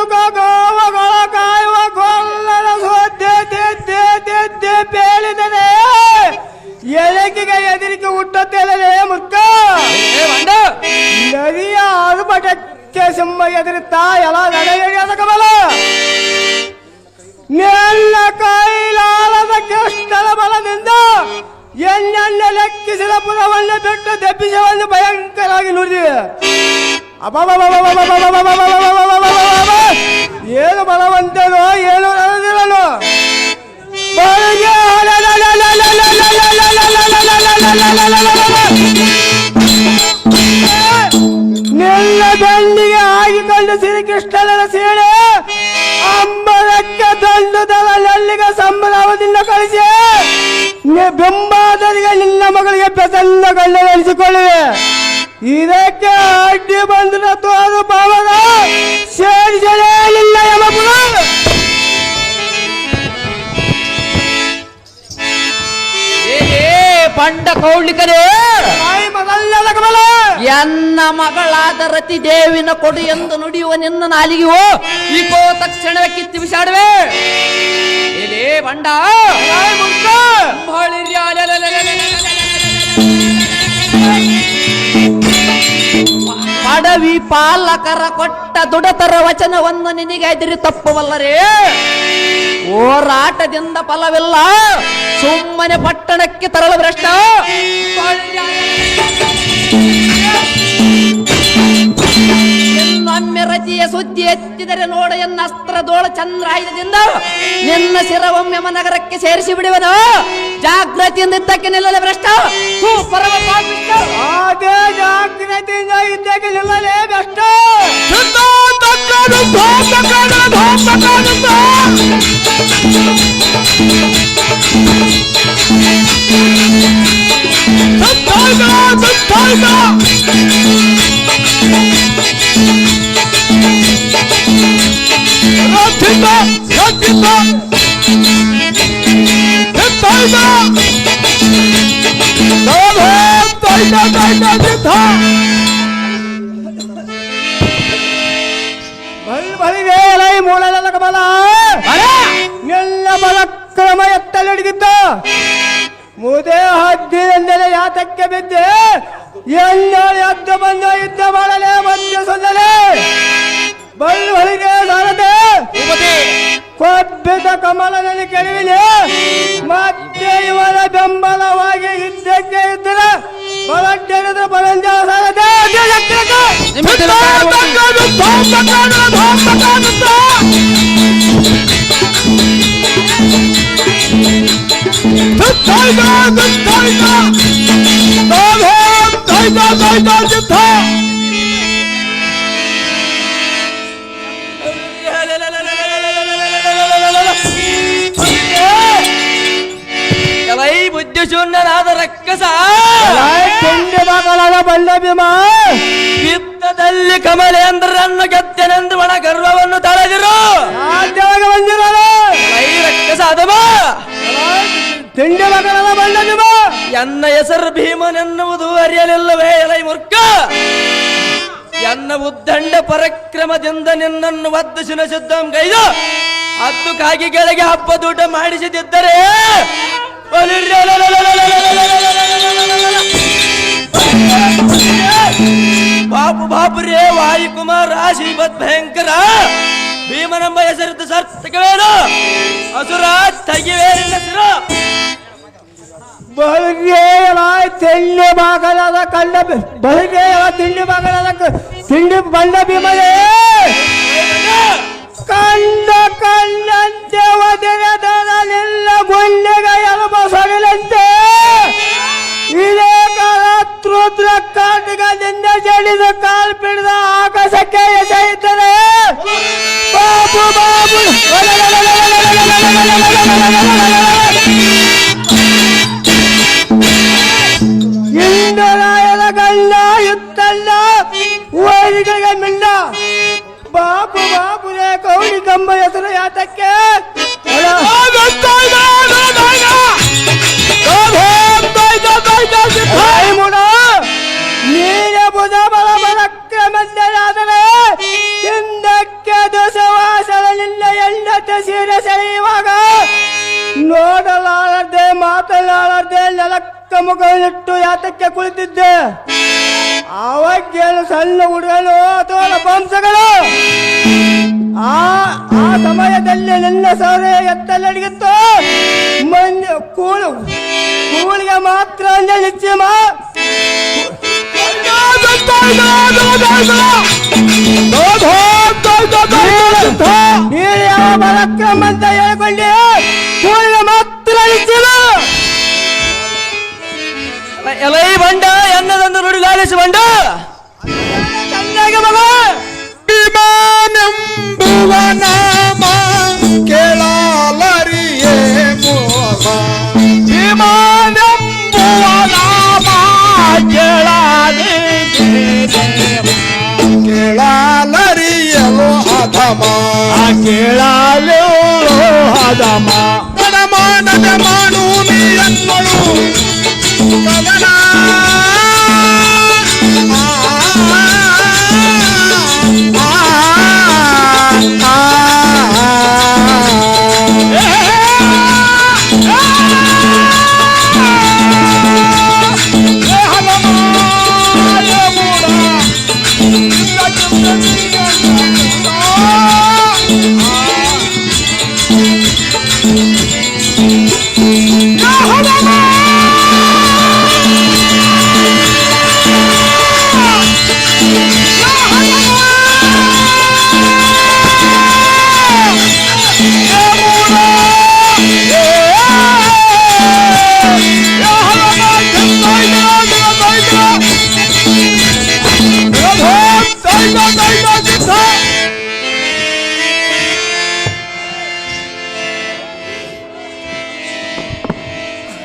ಸುಖ ಗೋವಗಳ ಕಾಯುವ ಕೊಲ್ಲದ ಸೋದ್ದೆ ತೆದ್ದೆ ತೆದ್ದೆ ಬೇಳಿದರೆ ಎಳೆಕಿಗೆ ಎದುರಿಕೆ ಹುಟ್ಟುತ್ತೇನೆ ಮುತ್ತ ನದಿಯ ಆರ್ಭಟಕ್ಕೆ ಸಿಂಹ ಎದುರುತ್ತಾ ಎಲ್ಲ ನಡೆಯದ ಕಮಲ. ನೆಲ್ಲ ಕೈಲಾಲದ ಕೃಷ್ಣನ ಬಲದಿಂದ ಎಣ್ಣೆಣ್ಣೆ ಲೆಕ್ಕಿಸಿದ ಪುರವನ್ನು ಬಿಟ್ಟು ದೆಬ್ಬಿಸವನ್ನು ಭಯಂಕರವಾಗಿ ನುಡಿದಿವೆ ಏನು ಬಲವಂತನೋ ಏನು ನನಗಿರಲು ನಿನ್ನ ಬೆಳ್ಳಿಗೆ ಆಗಿಕೊಂಡು ಶ್ರೀಕೃಷ್ಣನ ಸೇಳೆ ಅಂಬಲಕ್ಕೆ ತಂಡದಲ್ಲ ನಲ್ಲಿಗೆ ಸಂಭ್ರಮದಿಂದ ಕಳಿಸಿ ಬೆಂಬಾದರಿಗೆ ನಿನ್ನ ಮಗಳಿಗೆ ಪ್ರಸನ್ನ ಗಂಡ ನಡೆಸಿಕೊಳ್ಳುವೆ ಇದಕ್ಕೆ ಅಡ್ಡಿ ಬಂದ್ರ ತೋರು ಬಾವಾಗ ಸೇರಿಸಲಿಲ್ಲ ಯಮಪುರ ಪಂಡ ಕೌಳಿಕರೇ ಎನ್ನ ಮಗಳಾದ ರತಿ ದೇವಿನ ಕೊಡು ಎಂದು ನುಡಿಯುವ ನಿನ್ನ ನಾಲಿಗೆಯೋ ಇಕೋ ತಕ್ಷಣವೇ ಕಿತ್ತು ಬಿಸಾಡುವೆ ಎಲೇ ಬಂಡ ಬಹಳ ಪಡವಿ ಪಾಲಕರ ಕೊಟ್ಟ ದುಡತರ ವಚನವನ್ನು ನಿನಗೆ ಎದಿರಿ ತಪ್ಪವಲ್ಲರೇ? ಹೋರಾಟದಿಂದ ಫಲವಿಲ್ಲ. ಸುಮ್ಮನೆ ಪಟ್ಟಣಕ್ಕೆ ತರಲು ಭ್ರಷ್ಟ. ಇನ್ನೊಮ್ಮೆ ರಜಿಯ ಸುದ್ದಿ ಎತ್ತಿದರೆ ನೋಡ, ಎನ್ನ ಅಸ್ತ್ರ ದೋಳ ಚಂದ್ರಾಯುಧದಿಂದ ನಿನ್ನ ಶಿರವೊಮ್ಮೆ ನಗರಕ್ಕೆ ಸೇರಿಸಿ ಬಿಡುವನು. ಜಾಗೃತಿಯಿಂದ ಇದ್ದಕ್ಕೆ ನಿಲ್ಲಲೆ ಭ್ರಷ್ಟ. রাত্রিতে যাইতে গেলে বলে ব্যস্ত Rock it up, rock it up. ಆಯ್ತ ಬಳಿ ಬಳಿಗೆ ಮೂಳೆಲ್ಲ ಬಲ ಎಲ್ಲ ಬಲ ಕ್ರಮ ಎತ್ತಲ್ಲಿ ಹಿಡಿದಿದ್ದ. ಮುದೇ ಹದ್ದಿನೆಂದರೆ ಯಾತಕ್ಕೆ ಬಿದ್ದೆ? ಎಲ್ಲ ಎದ್ದು ಬಂದ ಯುದ್ಧ ಮಾಡಲೇ ಮಧ್ಯ ಸೊಂದಲೇ ಬಳಿ ಬಳಿಗೆ ಸಾರದೆ ಕೊಬ್ಬಿದ ಕಮಲದಲ್ಲಿ ಕೆಡವಿದೆ. ಮತ್ತೆ ಇವರ ಬೆಂಬಲವಾಗಿ ಹಿಂದೆ चक्र बदल जाओ सारा दे दे चक्र को निमित्त चक्र को धूम पका दे धूम पका दे धुताइगा धुताइगा धूम हम धुताइगा धुताइगा धुता भाई बुद्धि सुनना ರಕ್ಕಸ ತಿಂಡಿ ಮಗಳದ ಬಂಡ ಭೀಮ ಯುದ್ಧದಲ್ಲಿ ಕಮಲೇಂದ್ರರನ್ನು ಗೆದ್ದನೆಂದು ಒಣ ಗರ್ವವನ್ನು ತಳೆದಿರು. ರಾಜ್ಯವಾಗಿ ಬಂದಿರಲ್ಲ ಎಲೈ ರಕ್ಕಸ ಅದಮ ತಿಂಡಿ ಮಗಳದ ಬಂಡ ಭೀಮ ಎನ್ನ ಹೆಸರು ಭೀಮನೆನ್ನುವುದು ಅರಿಯಲಿಲ್ಲವೇ ಎಲೈ ಮುರ್ಖ. ಎನ್ನ ಉದ್ದಂಡ ಪರಕ್ರಮದಿಂದ ನಿನ್ನನ್ನು ಒದ್ದು ಸಿನಸಿದ್ದಂ ಕೈದು ಹತ್ತು ಕೆಳಗೆ ಹಬ್ಬದೂಟ ಮಾಡಿಸಿದಿದ್ದರೆ ಬಾಪುರೇ ವಾಯುಕುಮಾರ ಶ್ರೀಮತ್ ಭಯಂಕರ. ಭೀಮನೆಂಬ ಹೆಸರಿದ್ದು ಸರ್ ತೆಗವೇನು? ಹಸುರ ತೆಗಿವೇನಿಲ್ಲ ಸರ ಬೆಳಿಗ್ಗೆ ತಿಂಡಿ ಬಾಗಲಾದ ಕಂಡ ಬೆಳಿಗ್ಗೆ ತಿಂಡಿ ಬಾಗಲಾದ ತಿಂಡಿ ಬಂಡ ಭೀಮರೇ ಕಂಡ ಕಂಡಂತೆ ಒದೆರೆ ದೊರಲಿಲ್ಲ ಗುಳ್ಳೆಗ ಎಲುಬ ಸೊಗಲಂತೆ ಇದೇ ಕಾಲತ್ರುದ್ರ ಕಾಟುಗಳಿಂದ ಜಡಿದ ಕಾಲ್ ಪಿಡಿದ ಆಕಾಶಕ್ಕೆ ಎಸೆಯುತ್ತದೆ ಬಾಬು ಬಾಬು ಇಂದ್ರಾಯನ ಗಂಡ ಯುತ್ತಲ್ಲ ವೈರಿಗಳಿಗೆ ಮಿಂಡ ಬಾಬು ಬಾಬುರೇ ಕೌಳಿ ಕಂಬ ಹೆಸರು ಯಾತಕ್ಕೆ ಮುಖವನ್ನಿಟ್ಟು ಯಾತಕ್ಕೆ ಕುಳಿತಿದ್ದೆ? ಅವಾಗೇನು ಸಣ್ಣ ಹುಡುಗನು ಅಥವಾ ಬಂಸಗಳು ಆ ಆ ಸಮಯದಲ್ಲಿ ನಿನ್ನ ಸೌರೆ ಎತ್ತಲಡಿಗಿತ್ತು ಮಂದಿ ಕೂಳು, ಕೂಳಿಗೆ ಮಾತ್ರ ಅಂದೆ ನಿಶ್ಚಯಮ. ನೀನು ಯಾವ ಪರಾಕ್ರಮ ಅಂತ ಎಲೈ ಬಂಡ ಎನ್ನದೊಂದು ನುಡಿ ಲಾಲಿಸಿ ಬಂಡ ಚೆನ್ನಾಗಿ ಮಗ ಭೀಮಾನೆಂಬುವ ನಾಮ ಕೇಳಲರಿಯೇ ಮೋಹ ಭೀಮಾನೆಂಬುವ ನಾಮ ಕೇಳಲರಿಯಲು ಅಧಮ ಕೇಳಲು ಹದಮ Thank you.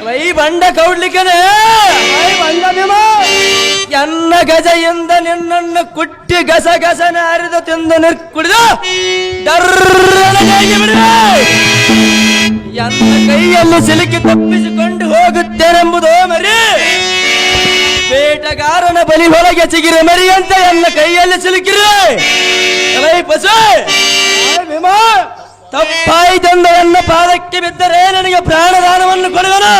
ಎಲೈ ಬಂಡ ಕೌಡ್ಲಿಕ್ಕನೆ ಬಂದ ಭೀಮ ಎನ್ನ ಗಜೆಯಿಂದ ನಿನ್ನನ್ನು ಕುಟ್ಟಿ ಗಸ ಗಸನ ಹರಿದು ತಿಂದು ನೀರು ಕುಡಿದು ಡರ್ರನೆ ಕೈಗೆ ಬಿಡಿದೆ. ಎನ್ನ ಕೈಯಲ್ಲಿ ಸಿಲುಕಿ ತಪ್ಪಿಸಿಕೊಂಡು ಹೋಗುತ್ತೇನೆಂಬುದು ಮರಿ ಬೇಟಗಾರನ ಬಲಿ ಹೊರಗೆ ಚಿಗಿರಿ ಮರಿ ಅಂತ ಎನ್ನ ಕೈಯಲ್ಲಿ ಸಿಲುಕಿರಿ ಎಲೈ ಪಸು ಭೀಮ ತಪ್ಪಾಯಿತೆಂದು ನನ್ನ ಪಾದಕ್ಕೆ ಬಿದ್ದರೆ ನನಗೆ ಪ್ರಾಣದಾನವನ್ನು ಕೊಡುವನು?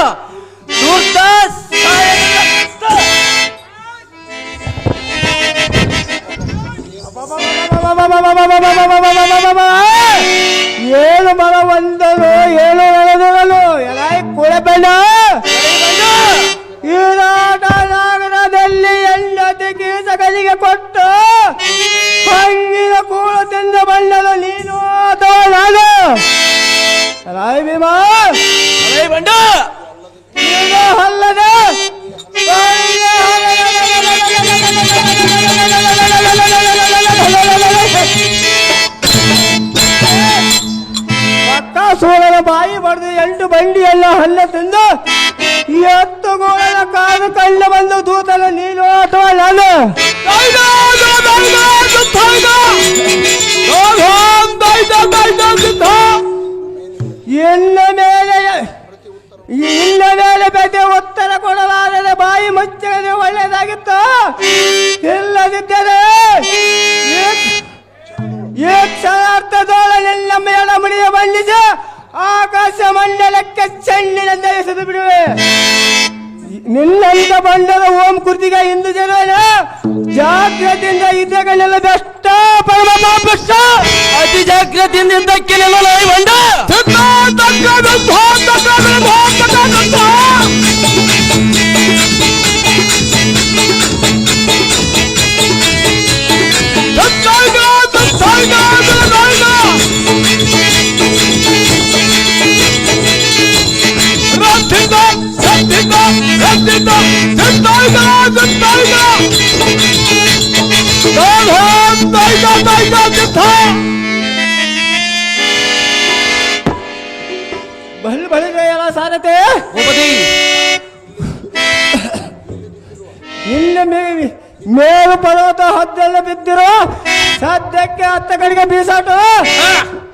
ಏಳು ಬಲ ಒಂದನು ಏನು ನಡೆದನು ಎಲ್ಲ ಕುಳಬೇಡ ಈ ನಾಟ ನಾಗರದಲ್ಲಿ ಹೆಂಡತಿ ಸಗಲಿಗೆ ಕೊಟ್ಟು ಹಂಗಿನ ಕೂಳು ತಿಂದು ಬಣ್ಣದ ನೀನು ಅಥವಾ ನಾನು ಎಲಾಯಿ ಭೀಮ? ಎಲೈ ಬಂಡ. ನೀನು ಅಲ್ಲದೆ. ಪಕ್ಕ ಸೂಳನ ಬಾಯಿ ಬಡ್ದು ಎಂಟು ಬಂಡಿಯೆಲ್ಲ ಹಲ್ಲೆ ತಿಂದು ಮೇಳ ಮುಡಿಯ ಆಕಾಶ ಮಂಡಲಕ್ಕೆ ಚೆಂಡಿನಿಂದ ಎಸೆದು ಬಿಡುವೆ. ನಿನ್ನಂತ ಬಂಡದ ಓಂ ಕೃತಿಗ ಹಿಂದೂ ಜನ ಜಾಗ್ರತೆಯಿಂದ ಇದ್ದಗಳೆಲ್ಲ ಬೆಷ್ಟ ಪರಮ ಅತಿ ಜಾಗ್ರತೆಯಿಂದ ಎಲ್ಲ ಸಾರತೆ ಭೂಪತಿ ಇನ್ನು ಮೇ- ಮೇಲು ಪರ್ವತ ಹದ್ದೆಲ್ಲ ಬಿದ್ದಿರೋ ಸದ್ಯಕ್ಕೆ ಹತ್ತ ಕಡೆಗೆ ಬೀಸಾಟು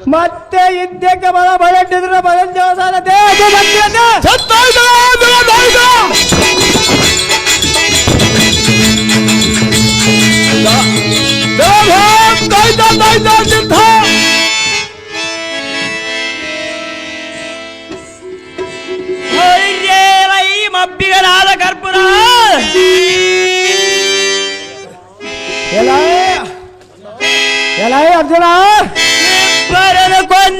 ಮತ್ತೆ ಇದ್ದಕ್ಕೆ ಬಲ ಬಲಟ್ಟಿದ್ರು ಬಲಂಜ ಸಾರತೆ ಅದು ಸತ್ಯತೆ. ಒಪ್ಪಿಗನಾದ ಕರ್ಪೂರ ಎಲ್ಲ ಎಲ್ಲ ಅರ್ಜುನ ಬರಲು ಕೊಂದ